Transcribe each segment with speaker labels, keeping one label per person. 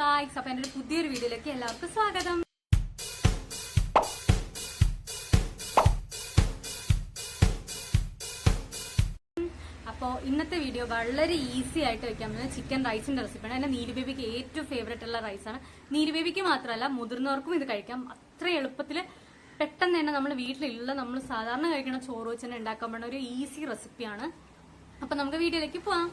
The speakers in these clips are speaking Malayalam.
Speaker 1: ഗായ്സ് അപ്പൊ ഒരു പുതിയൊരു വീഡിയോയിലേക്ക് എല്ലാവർക്കും സ്വാഗതം. അപ്പോൾ ഇന്നത്തെ വീഡിയോ വളരെ ഈസി ആയിട്ട് വെക്കാൻ പറ്റുന്ന ചിക്കൻ റൈസിന്റെ റെസിപ്പിയാണ് എന്റെ നീരു ബേബിക്ക് ഏറ്റവും ഫേവറേറ്റ് ഉള്ള റൈസാണ് നീരു ബേബിക്ക് മാത്രമല്ല മുതിർന്നവർക്കും ഇത് കഴിക്കാം. അത്ര എളുപ്പത്തിൽ പെട്ടെന്ന് തന്നെ നമ്മൾ വീട്ടിലുള്ള നമ്മൾ സാധാരണ കഴിക്കുന്ന ചോറ് വെച്ച് ഉണ്ടാക്കാൻ പറ്റുന്ന ഒരു ഈസി റെസിപ്പിയാണ് അപ്പൊ നമുക്ക് വീഡിയോയിലേക്ക് പോവാം.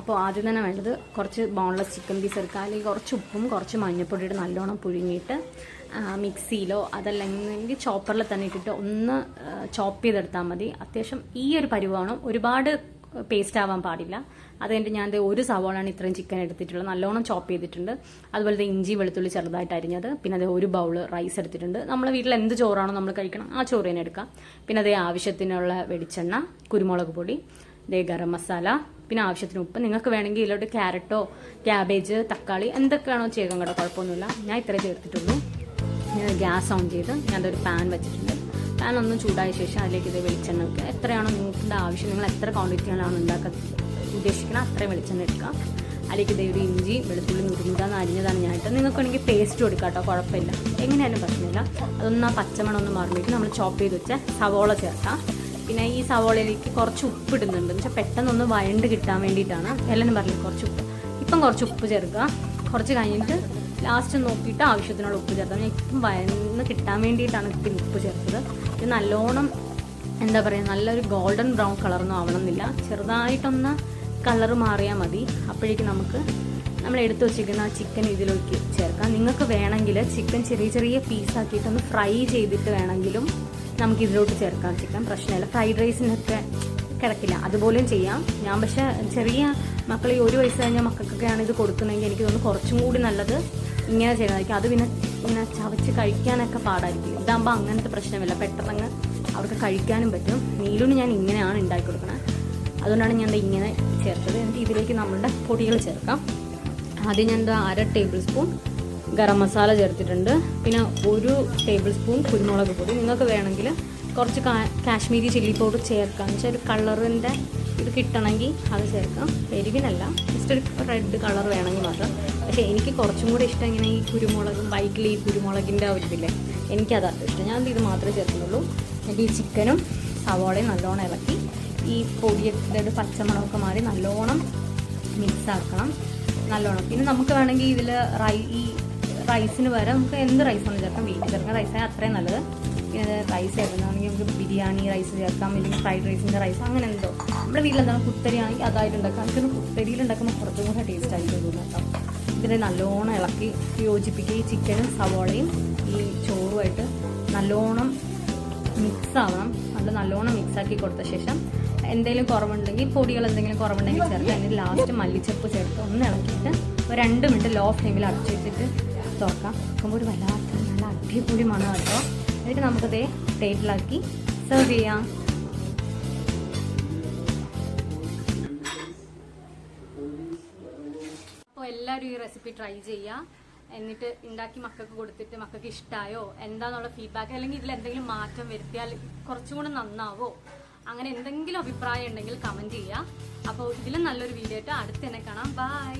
Speaker 2: അപ്പോൾ ആദ്യം തന്നെ വേണ്ടത് കുറച്ച് ബോൺലെസ് ചിക്കൻ പീസ് എടുക്കുക. അല്ലെങ്കിൽ കുറച്ച് ഉപ്പും കുറച്ച് മഞ്ഞൾപ്പൊടിയുടെ നല്ലോണം പുഴുങ്ങിയിട്ട് മിക്സിയിലോ അതല്ലെങ്കിൽ ചോപ്പറിൽ തന്നെ ഇട്ടിട്ട് ഒന്ന് ചോപ്പ് ചെയ്തെടുത്താൽ മതി. അത്യാവശ്യം ഈ ഒരു പരിവാണം ഒരുപാട് പേസ്റ്റ് ആവാൻ പാടില്ല. അത് കഴിഞ്ഞിട്ട് ഞാൻ ഒരു സവാളാണ് ഇത്രയും ചിക്കൻ എടുത്തിട്ടുള്ളത്. നല്ലോണം ചോപ്പ് ചെയ്തിട്ടുണ്ട്. അതുപോലെ ഇഞ്ചി വെളുത്തുള്ളി ചെറുതായിട്ട് അരിഞ്ഞത്. പിന്നെ അതേ ഒരു ബൗൾ റൈസ് എടുത്തിട്ടുണ്ട്. നമ്മളെ വീട്ടിൽ എന്ത് ചോറാണോ നമ്മൾ കഴിക്കണം ആ ചോറ് തന്നെ എടുക്കാം പിന്നെ അതേ ആവശ്യത്തിനുള്ള വെളിച്ചെണ്ണ കുരുമുളക് പൊടി ദേ ഗരം മസാല പിന്നെ ആവശ്യത്തിന് ഉപ്പ്. നിങ്ങൾക്ക് വേണമെങ്കിൽ ഇതിലോട്ട് ക്യാരറ്റോ ക്യാബേജ് തക്കാളി എന്തൊക്കെയാണോ ചെയ്യാൻ കേട്ടോ കുഴപ്പമൊന്നുമില്ല. ഞാൻ ഇത്ര ചേർത്തിട്ടുള്ളൂ. ഞാൻ ഗ്യാസ് ഓൺ ചെയ്ത് ഞാൻ അതൊരു പാൻ വെച്ചിട്ടുണ്ട്. പാൻ ഒന്ന് ചൂടായ ശേഷം അതിലേക്ക് ഇത് വെളിച്ചെണ്ണ വെക്കുക എത്രയാണോ നിങ്ങളുടെ ആവശ്യം നിങ്ങൾ എത്ര ക്വാണ്ടിറ്റികളാണ് ഉണ്ടാക്കാൻ ഉദ്ദേശിക്കുന്നത് അത്രയും വെളിച്ചെണ്ണ എടുക്കുക. അതിലേക്ക് ഇതേ ഒരു ഇഞ്ചി വെളുത്തുള്ളി നുറുങ്ങുതാന്ന് അരിഞ്ഞതാണ് ഞാൻ ഇട്ടത്. നിങ്ങൾക്ക് വേണമെങ്കിൽ പേസ്റ്റ് കൊടുക്കാം കേട്ടോ കുഴപ്പമില്ല. എങ്ങനെയാലും പ്രശ്നമില്ല. അതൊന്നും ആ പച്ചമണം ഒന്ന് മാറുമ്പോഴേക്കും നമ്മൾ ചോപ്പ് ചെയ്ത് വെച്ച സവോള ചേർക്കാം. പിന്നെ ഈ സവോളയിലേക്ക് കുറച്ച് ഉപ്പ് ഇടുന്നുണ്ട്. എന്ന് വെച്ചാൽ പെട്ടെന്നൊന്ന് വഴണ്ട് കിട്ടാൻ വേണ്ടിയിട്ടാണ്. എല്ലാവരും പറഞ്ഞു കുറച്ച് ഉപ്പ്. ഇപ്പം കുറച്ച് ഉപ്പ് ചേർക്കുക. കുറച്ച് കഴിഞ്ഞിട്ട് ലാസ്റ്റ് നോക്കിയിട്ട് ആവശ്യത്തിനുള്ള ഉപ്പ് ചേർത്താൽ ഞാൻ ഇപ്പം വഴന്ന് കിട്ടാൻ വേണ്ടിയിട്ടാണ് ഇപ്പം ഉപ്പ് ചേർത്തത്. ഇത് നല്ലോണം എന്താ പറയുക നല്ലൊരു ഗോൾഡൻ ബ്രൗൺ കളറൊന്നും ആവണമെന്നില്ല. ചെറുതായിട്ടൊന്ന് കളർ മാറിയാൽ മതി. അപ്പോഴേക്കും നമുക്ക് നമ്മൾ എടുത്തു വെച്ചിരിക്കുന്ന ചിക്കൻ ഇതിലേക്ക് ചേർക്കാം. നിങ്ങൾക്ക് വേണമെങ്കിൽ ചിക്കൻ ചെറിയ ചെറിയ പീസാക്കിയിട്ടൊന്ന് ഫ്രൈ ചെയ്തിട്ട് വേണമെങ്കിലും നമുക്ക് ഇതിലോട്ട് ചേർക്കാം ചിക്കൻ പ്രശ്നമില്ല. ഫ്രൈഡ് റൈസിനൊക്കെ കിടക്കില്ല. അതുപോലെയും ചെയ്യാം. ഞാൻ പക്ഷേ ചെറിയ മക്കൾ ഈ ഒരു വയസ്സ് കഴിഞ്ഞ മക്കൾക്കൊക്കെയാണ് ഇത് കൊടുക്കുന്നതെങ്കിൽ എനിക്ക് തോന്നുന്നു കുറച്ചും കൂടി നല്ലത് ഇങ്ങനെ ചെയ്യണമായിരിക്കും അത് പിന്നെ ഇങ്ങനെ ചവച്ച് കഴിക്കാനൊക്കെ പാടായിരിക്കും. ഇതാകുമ്പോൾ അങ്ങനത്തെ പ്രശ്നമില്ല. പെട്ടെന്ന് അവർക്ക് കഴിക്കാനും പറ്റും. നീലുന് ഞാൻ ഇങ്ങനെയാണ് ഉണ്ടാക്കി കൊടുക്കണത് അതുകൊണ്ടാണ് ഞാൻ ഇങ്ങനെ ചേർത്തത്. എന്നിട്ട് ഇതിലേക്ക് നമ്മളുടെ പൊടികൾ ചേർക്കാം. ആദ്യം ഞാൻ ദാ അര ടേബിൾ സ്പൂൺ ഗരം മസാല ചേർത്തിട്ടുണ്ട്. പിന്നെ ഒരു ടേബിൾ സ്പൂൺ കുരുമുളക് പൊടി. നിങ്ങൾക്ക് വേണമെങ്കിൽ കുറച്ച് കാശ്മീരി ചില്ലി പൗഡർ ചേർക്കാം. എന്ന് വെച്ചാൽ ഒരു കളറിന്റെ ഇത് കിട്ടണമെങ്കിൽ അത് ചേർക്കാം. എരിവിനല്ല. ജസ്റ്റ് ഒരു റെഡ് കളർ വേണമെങ്കിൽ മാത്രം. പക്ഷേ എനിക്ക് കുറച്ചും കൂടി ഇഷ്ടം ഇങ്ങനെ ഈ കുരുമുളകും വൈറ്റിൽ ഈ കുരുമുളകിന്റെ ആ ഒരു ഇതില്ലേ. എനിക്കതാണ് ഇഷ്ടം. ഞാൻ ഇത് മാത്രമേ ചേർക്കുന്നുള്ളൂ. എന്നിട്ട് ഈ ചിക്കനും സവാളയും നല്ലോണം ഇളക്കി ഈ പൊടിയൊക്കെ ഒരു പച്ചമണമൊക്കെ മാറി നല്ലോണം മിക്സ് ആക്കണം. നല്ലോണം. പിന്നെ നമുക്ക് വേണമെങ്കിൽ ഇതിൽ റൈ ഈ റൈസിന് പകരം നമുക്ക് എന്ത് റൈസാണ് ചേർക്കാം വീട്ടിൽ ചേർക്കുന്ന റൈസാണ് അത്രയും നല്ലത്. പിന്നെ റൈസ് ചേർക്കുന്നതാണെങ്കിൽ നമുക്ക് ബിരിയാണി റൈസ് ചേർക്കാം അല്ലെങ്കിൽ ഫ്രൈഡ് റൈസിന്റെ റൈസ് അങ്ങനെ എന്തോ. നമ്മുടെ വീട്ടിലെന്താണ് കുത്തരി ആണെങ്കിൽ അതായിട്ട് ഉണ്ടാക്കാം നമുക്ക് കുത്തരിയിൽ ഉണ്ടാക്കുമ്പോൾ കുറച്ചും കൂടെ ടേസ്റ്റ് ആയിട്ട് തോന്നുന്നു ഇതിനെ നല്ലോണം ഇളക്കി യോജിപ്പിക്കുക. ഈ ചിക്കനും സവോളയും ഈ ചോറുമായിട്ട് നല്ലോണം മിക്സ് ആവണം. നല്ല നല്ലോണം മിക്സ് ആക്കി കൊടുത്ത ശേഷം എന്തെങ്കിലും കുറവുണ്ടെങ്കിൽ പൊടികൾ എന്തെങ്കിലും കുറവുണ്ടെങ്കിൽ ചേർത്ത് അതിന് ലാസ്റ്റ് മല്ലിച്ചപ്പ് ചേർത്ത് ഒന്ന് ഇളക്കിയിട്ട് ഒരു രണ്ട് മിനിറ്റ് ലോ ഫ്ലെയിമിൽ അടച്ചു വെച്ചിട്ട് തുറക്കാം. നോക്കുമ്പോൾ ഒരു വല്ലാത്ത നല്ല അടിപൊളി മണം കേട്ടോ. എന്നിട്ട് നമുക്കത് പ്ലേറ്റിലാക്കി സെർവ് ചെയ്യാം.
Speaker 1: അപ്പോൾ എല്ലാവരും ഈ റെസിപ്പി ട്രൈ ചെയ്യുക എന്നിട്ട് ഉണ്ടാക്കി മക്കൾക്ക് കൊടുത്തിട്ട് മക്കൾക്ക് ഇഷ്ടമായോ എന്താണെന്നുള്ള ഫീഡ്ബാക്ക് അല്ലെങ്കിൽ ഇതിൽ എന്തെങ്കിലും മാറ്റം വരുത്തിയാൽ കുറച്ചും കൂടെ നന്നാവോ? അങ്ങനെ എന്തെങ്കിലും അഭിപ്രായം ഉണ്ടെങ്കിൽ കമന്റ് ചെയ്യുക അപ്പോൾ ഇതിലും നല്ലൊരു വീഡിയോ ആയിട്ട് അടുത്ത് തന്നെ കാണാം. ബൈ